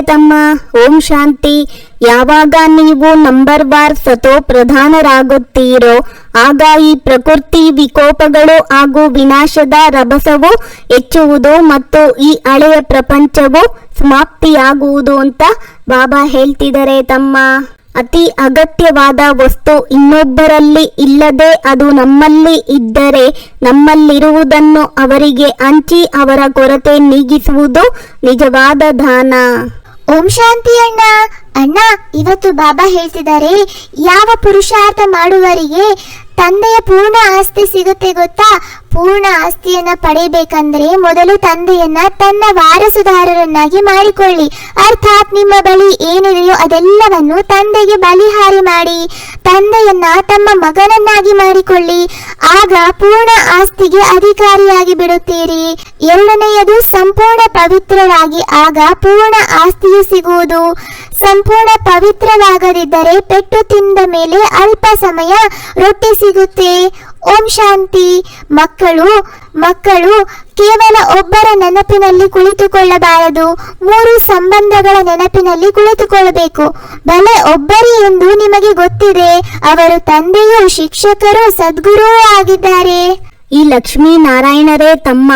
ತಮ್ಮ. ಓಂ ಶಾಂತಿ. ಯಾವಾಗ ನೀವು ನಂಬರ್ ಬಾರ್ ಸತೋ ಪ್ರಧಾನರಾಗುತ್ತೀರೋ, ಆಗ ಈ ಪ್ರಕೃತಿ ವಿಕೋಪಗಳು ಹಾಗೂ ವಿನಾಶದ ರಭಸವು ಹೆಚ್ಚುವುದು ಮತ್ತು ಈ ಹಳೆಯ ಪ್ರಪಂಚವು ಸಮಾಪ್ತಿಯಾಗುವುದು ಅಂತ ಬಾಬಾ ಹೇಳ್ತಿದ್ದಾರೆ ತಮ್ಮ. ಅತಿ ಅಗತ್ಯವಾದ ವಸ್ತು ಇನ್ನೊಬ್ಬರಲ್ಲಿ ಇಲ್ಲದೆ ಅದು ನಮ್ಮಲ್ಲಿ ಇದ್ದರೆ ನಮ್ಮಲ್ಲಿರುವುದನ್ನು ಅವರಿಗೆ ಹಂಚಿ ಅವರ ಕೊರತೆ ನೀಗಿಸುವುದು ನಿಜವಾದ ದಾನ. ಓಂ ಶಾಂತಿ ಅಣ್ಣ. ಅಣ್ಣ, ಇವತ್ತು ಬಾಬಾ ಹೇಳ್ತಿದ್ದಾರೆ ಯಾವ ಪುರುಷಾರ್ಥ ಮಾಡುವರಿಗೆ ತಂದೆಯ ಪೂರ್ಣ ಆಸ್ತಿ ಸಿಗುತ್ತೆ ಗೊತ್ತಾ? ಪೂರ್ಣ ಆಸ್ತಿಯನ್ನ ಪಡೆಯಬೇಕಂದ್ರೆ ಮೊದಲು ತಂದೆಯನ್ನ ತನ್ನ ವಾರಸುದಾರರನ್ನಾಗಿ ಮಾಡಿಕೊಳ್ಳಿ. ಅರ್ಥಾತ್ ನಿಮ್ಮ ಬಳಿ ಏನಿದೆಯೋ ಅದೆಲ್ಲವನ್ನು ತಂದೆಗೆ ಬಲಿಹಾರಿ ಮಾಡಿ, ತಂದೆಯನ್ನ ತಮ್ಮ ಮಗನನ್ನಾಗಿ ಮಾಡಿಕೊಳ್ಳಿ. ಆಗ ಪೂರ್ಣ ಆಸ್ತಿಗೆ ಅಧಿಕಾರಿಯಾಗಿ ಬಿಡುತ್ತೀರಿ. ಎರಡನೆಯದು ಸಂಪೂರ್ಣ ಪವಿತ್ರರಾಗಿ, ಆಗ ಪೂರ್ಣ ಆಸ್ತಿಯು ಸಿಗುವುದು. ಸಂಪೂರ್ಣ ಪವಿತ್ರವಾಗದಿದ್ದರೆ ಪೆಟ್ಟು ತಿಂದ ಮೇಲೆ ಅಲ್ಪ ಸಮಯ ರೊಟ್ಟಿ ಸಿಗುತ್ತೆ. ಓಂ ಶಾಂತಿ. ಮಕ್ಕಳು ಮಕ್ಕಳು, ಕೇವಲ ಒಬ್ಬರ ನೆನಪಿನಲ್ಲಿ ಕುಳಿತುಕೊಳ್ಳಬಾರದು. ಮೂರು ಸಂಬಂಧಗಳ ನೆನಪಿನಲ್ಲಿ ಕುಳಿತುಕೊಳ್ಳಬೇಕು. ಬಲೆ ಒಬ್ಬರಿ ಎಂದು ನಿಮಗೆ ಗೊತ್ತಿದೆ, ಅವರು ತಂದೆಯೂ ಶಿಕ್ಷಕರು ಸದ್ಗುರುವೂ ಆಗಿದ್ದಾರೆ. ಈ ಲಕ್ಷ್ಮೀ ನಾರಾಯಣರೇ ತಮ್ಮ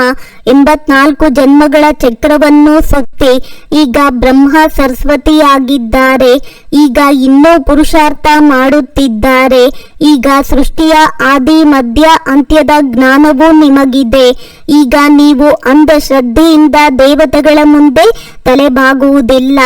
ಎಂಬತ್ನಾಲ್ಕು ಜನ್ಮಗಳ ಚಕ್ರವನ್ನು ಸುತ್ತಿ ಈಗ ಬ್ರಹ್ಮ ಸರಸ್ವತಿಯಾಗಿದ್ದಾರೆ. ಈಗ ಇನ್ನೂ ಪುರುಷಾರ್ಥ ಮಾಡುತ್ತಿದ್ದಾರೆ. ಈಗ ಸೃಷ್ಟಿಯ ಆದಿ, ಮಧ್ಯ, ಅಂತ್ಯದ ಜ್ಞಾನವೂ ನಿಮಗಿದೆ. ಈಗ ನೀವು ಅಂಧಶ್ರದ್ಧೆಯಿಂದ ದೇವತೆಗಳ ಮುಂದೆ ತಲೆಬಾಗುವುದಿಲ್ಲ.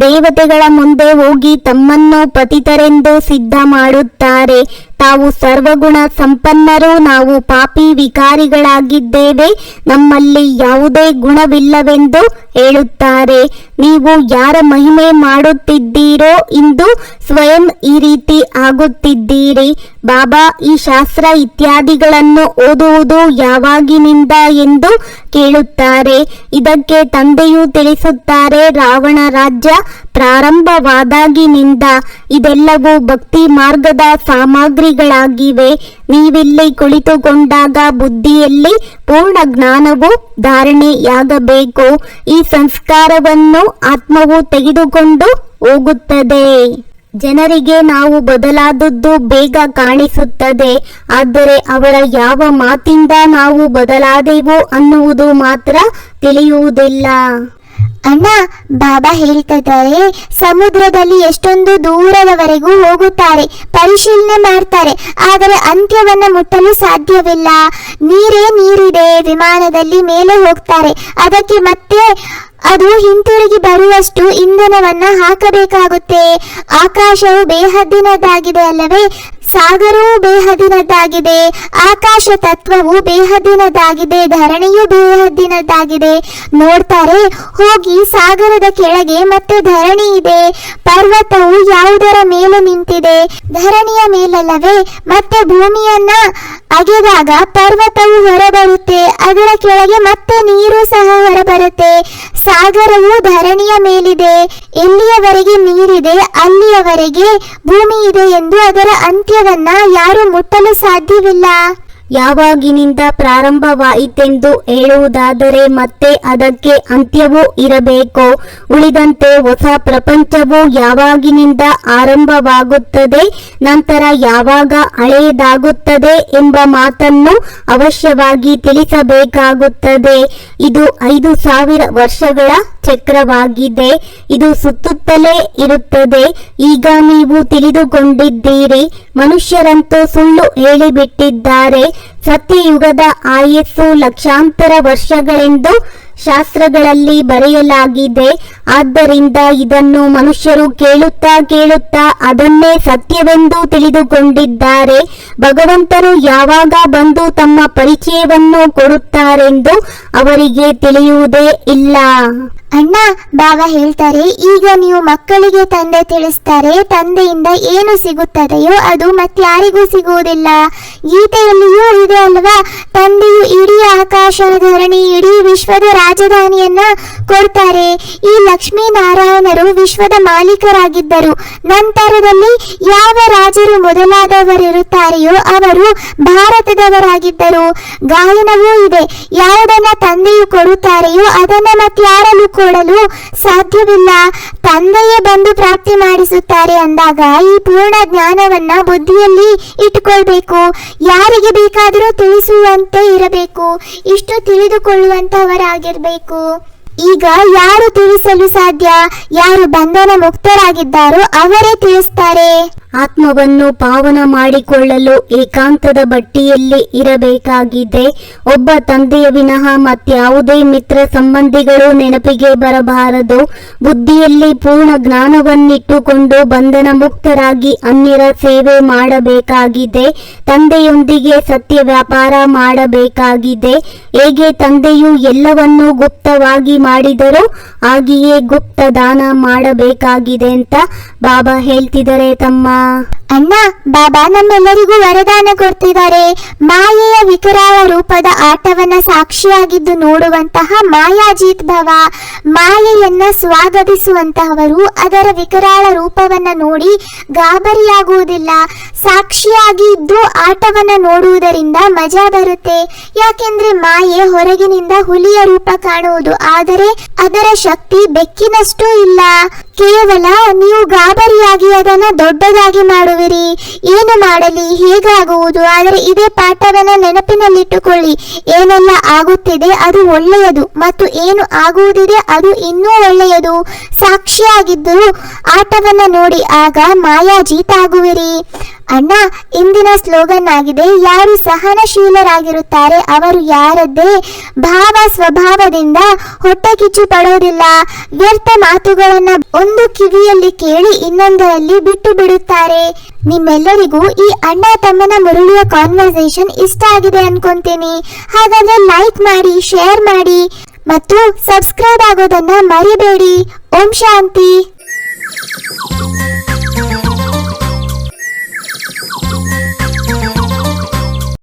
ದೇವತೆಗಳ ಮುಂದೆ ಹೋಗಿ ತಮ್ಮನ್ನು ಪತಿತರೆಂದು ಸಿದ್ಧ ಮಾಡುತ್ತಾರೆ. ತಾವು ಸರ್ವಗುಣ ಸಂಪನ್ನರು ನಾವು ಪಾಪಿ ವಿಕಾರಿಗಳಾಗಿದ್ದೇವೆ. ನಮ್ಮಲ್ಲಿ ಯಾವುದೇ ಗುಣವಿಲ್ಲವೆಂದು ಹೇಳುತ್ತಾರೆ. ನೀವು ಯಾರ ಮಹಿಮೆ ಮಾಡುತ್ತಿದ್ದೀರೋ ಇಂದು ಸ್ವಯಂ ಈ ರೀತಿ ಆಗುತ್ತಿದ್ದೀರಿ. ಬಾಬಾ, ಈ ಶಾಸ್ತ್ರ ಇತ್ಯಾದಿಗಳನ್ನು ಓದುವುದು ಯಾವಾಗಿನಿಂದ ಎಂದು ಕೇಳುತ್ತಾರೆ. ಇದಕ್ಕೆ ತಂದೆಯು ತಿಳಿಸುತ್ತಾರೆ, ರಾವಣ ರಾಜ್ಯ ಪ್ರಾರಂಭವಾದಾಗಿನಿಂದ ಇದೆಲ್ಲವೂ ಭಕ್ತಿ ಮಾರ್ಗದ ಸಾಮಗ್ರಿಗಳಾಗಿವೆ. ನೀವಿಲ್ಲಿ ಕುಳಿತುಕೊಂಡಾಗ ಬುದ್ಧಿಯಲ್ಲಿ ಪೂರ್ಣ ಜ್ಞಾನವು ಧಾರಣೆಯಾಗಬೇಕು. ಈ ಸಂಸ್ಕಾರವನ್ನು ಆತ್ಮವು ತೆಗೆದುಕೊಂಡು ಹೋಗುತ್ತದೆ. ಜನರಿಗೆ ನಾವು ಬದಲಾದದ್ದು ಬೇಗ ಕಾಣಿಸುತ್ತದೆ ಆದರೆ ಅವರ ಯಾವ ಮಾತಿಂದ ನಾವು ಬದಲಾದೆವು ಅನ್ನುವುದು ಮಾತ್ರ ತಿಳಿಯುವುದಿಲ್ಲ. ಅಣ್ಣ ಬಾಬಾ ಹೇಳ್ತಿದ್ದಾರೆ, ಸಮುದ್ರದಲ್ಲಿ ಎಷ್ಟೊಂದು ದೂರದವರೆಗೂ ಹೋಗುತ್ತಾರೆ, ಪರಿಶೀಲನೆ ಮಾಡ್ತಾರೆ, ಆದರೆ ಅಂತ್ಯವನ್ನ ಮುಟ್ಟಲು ಸಾಧ್ಯವಿಲ್ಲ. ನೀರೇ ನೀರಿದೆ, ವಿಮಾನದಲ್ಲಿ ಮೇಲೆ ಹೋಗ್ತಾರೆ, ಅದಕ್ಕೆ ಮತ್ತೆ ಅದು ಹಿಂತಿರುಗಿ ಬರುವಷ್ಟು ಇಂಧನವನ್ನ ಹಾಕಬೇಕಾಗುತ್ತೆ. ಆಕಾಶವು ಬೇಹದ್ದಿನದಾಗಿದೆ ಅಲ್ಲವೇ ಸಾಗರವು ಬೇಹದ್ದಿನದ್ದಾಗಿದೆ ಆಕಾಶ ತತ್ವವು ಬೇಹದ್ದಿನದ್ದಾಗಿದೆ ಧರಣಿಯು ಬೇಹದ್ದಿನದ್ದಾಗಿದೆ ನೋಡ್ತಾರೆ, ಹೋಗಿ ಸಾಗರದ ಕೆಳಗೆ ಮತ್ತೆ ಧರಣಿ ಇದೆ. ಪರ್ವತವು ಯಾವುದರ ಮೇಲೆ ನಿಂತಿದೆ? ಧರಣಿಯ ಮೇಲಲ್ಲವೇ? ಮತ್ತೆ ಭೂಮಿಯನ್ನ ಅಗೆದಾಗ ಪರ್ವತವು ಹೊರಬರುತ್ತೆ, ಅದರ ಕೆಳಗೆ ಮತ್ತೆ ನೀರು ಸಹ ಹೊರಬರುತ್ತೆ. ಸಾಗರವು ಧರಣಿಯ ಮೇಲಿದೆ, ಎಲ್ಲಿಯವರೆಗೆ ನೀರಿದೆ, ಅಲ್ಲಿಯವರೆಗೆ ಭೂಮಿ ಇದೆ ಎಂದು ಅದರ ಅಂತ್ಯವನ್ನ ಯಾರು ಮುಟ್ಟಲು ಸಾಧ್ಯವಿಲ್ಲ. ಯಾವಾಗಿನಿಂದ ಪ್ರಾರಂಭವಾಯಿತೆಂದು ಹೇಳುವುದಾದರೆ ಮತ್ತೆ ಅದಕ್ಕೆ ಅಂತ್ಯವೂ ಇರಬೇಕು. ಉಳಿದಂತೆ ಹೊಸ ಪ್ರಪಂಚವು ಯಾವಾಗಿನಿಂದ ಆರಂಭವಾಗುತ್ತದೆ, ನಂತರ ಯಾವಾಗ ಹಳೆಯದಾಗುತ್ತದೆ ಎಂಬ ಮಾತನ್ನು ಅವಶ್ಯವಾಗಿ ತಿಳಿಸಬೇಕಾಗುತ್ತದೆ. ಇದು ಐದು ಸಾವಿರ ವರ್ಷಗಳ ಚಕ್ರವಾಗಿದೆ. ಇದು ಸುತ್ತುತ್ತಲೇ ಇರುತ್ತದೆ. ಈಗ ನೀವು ತಿಳಿದುಕೊಂಡಿದ್ದೀರಿ. ಮನುಷ್ಯರಂತೂ ಸುಳ್ಳು ಹೇಳಿಬಿಟ್ಟಿದ್ದಾರೆ. ಸತ್ಯಯುಗದ ಆಯಸ್ಸು ಲಕ್ಷಾಂತರ ವರ್ಷಗಳೆಂದು ಶಾಸ್ತ್ರಗಳಲ್ಲಿ ಬರೆಯಲಾಗಿದೆ. ಆದ್ದರಿಂದ ಇದನ್ನು ಮನುಷ್ಯರು ಕೇಳುತ್ತಾ ಕೇಳುತ್ತಾ ಅದನ್ನೇ ಸತ್ಯವೆಂದು ತಿಳಿದುಕೊಂಡಿದ್ದಾರೆ. ಭಗವಂತರು ಯಾವಾಗ ಬಂದು ತಮ್ಮ ಪರಿಚಯವನ್ನು ಕೊಡುತ್ತಾರೆಂದು ಅವರಿಗೆ ತಿಳಿಯುವುದೇ ಇಲ್ಲ. ಅಣ್ಣ ಬಾವ ಹೇಳ್ತಾರೆ, ಈಗ ನೀವು ಮಕ್ಕಳಿಗೆ ತಂದೆ ತಿಳಿಸ್ತಾರೆ, ತಂದೆಯಿಂದ ಏನು ಸಿಗುತ್ತದೆಯೋ ಅದು ಮತ್ತಾರಿಗೂ ಸಿಗುವುದಿಲ್ಲ. ಗೀತೆಯಲ್ಲಿಯೂ ಇದೆ ಅಲ್ವಾ? ತಂದೆಯು ಇಡೀ ಆಕಾಶ ಧರಣಿ, ಇಡೀ ವಿಶ್ವದ ರಾಜಧಾನಿಯನ್ನ ಕೊಡ್ತಾರೆ. ಈ ಲಕ್ಷ್ಮೀನಾರಾಯಣರು ವಿಶ್ವದ ಮಾಲೀಕರಾಗಿದ್ದರು. ನಂತರದಲ್ಲಿ ಯಾವ ರಾಜರು ಮೊದಲಾದವರಿರುತ್ತಾರೆಯೋ ಅವರು ಭಾರತದವರಾಗಿದ್ದರು. ಗಾಯನವೂ ಇದೆ. ಯಾವುದನ್ನ ತಂದೆಯು ಕೊಡುತ್ತಾರೆಯೋ ಅದನ್ನ ಮತ್ಯಾರಲು ತಿಳಿಸಿಕೊಡಲು ಸಾಧ್ಯವಿಲ್ಲ. ತಂದೆಯೇ ಬಂದು ಪ್ರಾಪ್ತಿ ಮಾಡಿಸುತ್ತಾರೆ ಅಂದಾಗ ಈ ಪೂರ್ಣ ಜ್ಞಾನವನ್ನ ಬುದ್ಧಿಯಲ್ಲಿ ಇಟ್ಟುಕೊಳ್ಬೇಕು. ಯಾರಿಗೆ ಬೇಕಾದರೂ ತಿಳಿಸುವಂತೆ ಇರಬೇಕು. ಇಷ್ಟು ತಿಳಿದುಕೊಳ್ಳುವಂತವರಾಗಿರ್ಬೇಕು. ಈಗ ಯಾರು ತಿಳಿಸಲು ಸಾಧ್ಯ? ಯಾರು ಬಂಧನ ಮುಕ್ತರಾಗಿದ್ದಾರೋ ಅವರೇ ತಿಳಿಸ್ತಾರೆ. ಆತ್ಮವನ್ನು ಪಾವನ ಮಾಡಿಕೊಳ್ಳಲು ಏಕಾಂತದ ಬಟ್ಟಿಯಲ್ಲಿ ಇರಬೇಕಾಗಿದೆ ಒಬ್ಬ ತಂದೆಯ ವಿನಃ ಮತ್ಯಾವುದೇ ಮಿತ್ರ ಸಂಬಂಧಿಗಳು ನೆನಪಿಗೆ ಬರಬಾರದು. ಬುದ್ಧಿಯಲ್ಲಿ ಪೂರ್ಣ ಜ್ಞಾನವನ್ನಿಟ್ಟುಕೊಂಡು ಬಂಧನ ಮುಕ್ತರಾಗಿ ಅನ್ಯರ ಸೇವೆ ಮಾಡಬೇಕಾಗಿದೆ. ತಂದೆಯೊಂದಿಗೆ ಸತ್ಯ ವ್ಯಾಪಾರ ಮಾಡಬೇಕಾಗಿದೆ. ಹೇಗೆ ತಂದೆಯು ಎಲ್ಲವನ್ನೂ ಗುಪ್ತವಾಗಿ ಮಾಡಿದರೋ ಹಾಗೆಯೇ ಗುಪ್ತ ದಾನ ಮಾಡಬೇಕಾಗಿದೆ ಅಂತ ಬಾಬಾ ಹೇಳ್ತಿದ್ದಾರೆ ತಮ್ಮ ಅಣ್ಣ, ಬಾಬಾ ನಮ್ಮೆಲ್ಲರಿಗೂ ವರದಾನ ಕೊಡ್ತಿದ್ದಾರೆ. ಮಾಯೆಯ ವಿಕರಾಳ ರೂಪದ ಆಟವನ್ನ ಸಾಕ್ಷಿಯಾಗಿದ್ದು ನೋಡುವಂತಹ ಮಾಯಾಜಿತ್ ಭವ. ಮಾಯೆಯನ್ನ ಸ್ವಾಗತಿಸುವಂತಹವರು ಅದರ ವಿಕರಾಳ ರೂಪವನ್ನ ನೋಡಿ ಗಾಬರಿಯಾಗುವುದಿಲ್ಲ. ಸಾಕ್ಷಿಯಾಗಿ ಇದ್ದು ಆಟವನ್ನ ನೋಡುವುದರಿಂದ ಮಜಾ ಬರುತ್ತೆ. ಯಾಕೆಂದ್ರೆ ಮಾಯೆ ಹೊರಗಿನಿಂದ ಹುಲಿಯ ರೂಪ ಕಾಣುವುದು, ಆದರೆ ಅದರ ಶಕ್ತಿ ಬೆಕ್ಕಿನಷ್ಟು ಇಲ್ಲ. ಕೇವಲ ನೀವು ಗಾಬರಿಯಾಗಿ ಅದನ್ನ ದೊಡ್ಡದಾಗಿ ಮಾಡುವಿರಿ. ಏನು ಮಾಡಲಿ, ಹೇಗಾಗುವುದು? ಆದರೆ ಇದೇ ಪಾಠವನ್ನ ನೆನಪಿನಲ್ಲಿಟ್ಟುಕೊಳ್ಳಿ. ಏನೆಲ್ಲ ಆಗುತ್ತಿದೆ ಅದು ಒಳ್ಳೆಯದು, ಮತ್ತು ಏನು ಆಗುವುದಿದೆ ಅದು ಇನ್ನೂ ಒಳ್ಳೆಯದು. ಸಾಕ್ಷಿಯಾಗಿದ್ದರೂ ಆಟವನ್ನ ನೋಡಿ ಆಗ ಮಾಯಾಜೀತ ಆಗುವಿರಿ. ಅಣ್ಣ, ಇಂದಿನ ಸ್ಲೋಗನ್ ಆಗಿದೆ ಯಾರು ಸಹನಶೀಲರಾಗಿರುತ್ತಾರೆ, ಅವರು ಯಾರದ್ದೇ ಭಾವ ಸ್ವಭಾವದಿಂದ ಹೊಟ್ಟೆ ಕಿಚ್ಚು ಪಡೋದಿಲ್ಲ ವ್ಯರ್ಥ ಮಾತುಗಳನ್ನ ಒಂದು ಕಿವಿಯಲ್ಲಿ ಕೇಳಿ ಇನ್ನೊಂದರಲ್ಲಿ ಬಿಟ್ಟು ಬಿಡುತ್ತಾರೆ ನಿಮ್ಮೆಲ್ಲರಿಗೂ ಈ ಅಣ್ಣ ತಮ್ಮನ ಮುರುಳಿಯ ಕಾನ್ವರ್ಸೇಷನ್ ಇಷ್ಟ ಆಗಿದೆ ಅನ್ಕೊಂತೀನಿ. ಹಾಗಾದ್ರೆ ಲೈಕ್ ಮಾಡಿ ಶೇರ್ ಮಾಡಿ, ಮತ್ತು ಸಬ್ಸ್ಕ್ರೈಬ್ ಆಗೋದನ್ನ ಮರಿಬೇಡಿ. ಓಂ ಶಾಂತಿ.